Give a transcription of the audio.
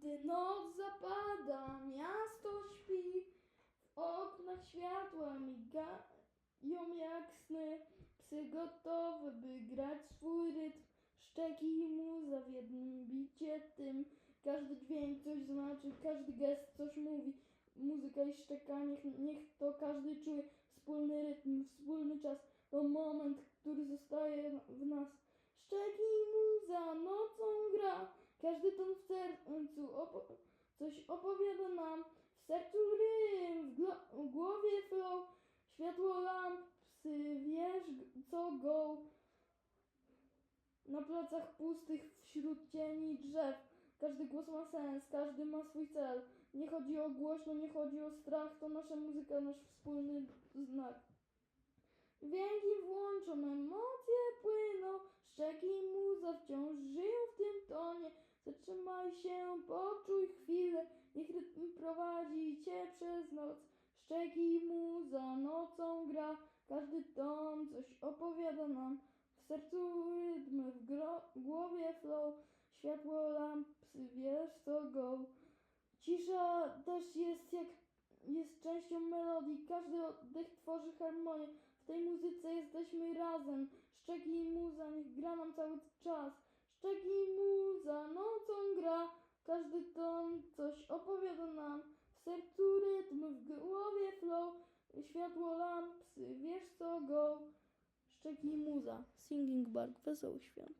Gdy noc zapada, miasto śpi, w oknach światła migają jak sny. Psy gotowe, by grać swój rytm, szczeki i muza w jednym bicie tym. Każdy dźwięk coś znaczy, każdy gest coś mówi. Muzyka i szczekanie, niech to każdy czuje. Wspólny rytm, wspólny czas, to moment, który zostaje w nas. Szczeki i muza nocą gra, każdy ton w sercu opo- coś opowiada nam. W sercu rym, w, w głowie flow, światło lamp, psy, wiesz co go. Na placach pustych, wśród cieni drzew, każdy głos ma sens, każdy ma swój cel. Nie chodzi o głośno, nie chodzi o strach, to nasza muzyka, nasz wspólny znak. Dźwięki włączą, emocje płyną, szczeki muza wciąż tonie. Zatrzymaj się, poczuj chwilę, niech rytm prowadzi cię przez noc. Szczeki i muza nocą gra, każdy ton coś opowiada nam. W sercu rytm, w głowie flow, światło lamp, wiesz co go. Cisza też jest jak jest częścią melodii, każdy oddech tworzy harmonię. W tej muzyce jesteśmy razem. Szczeki i muza, niech gra nam cały czas. Szczeki i muza, nocą gra. Każdy ton coś opowiada nam. W sercu rytm, w głowie flow. Światło lamp, wiesz co go. Szczeki muza. Singing Bark, wesoły świąt.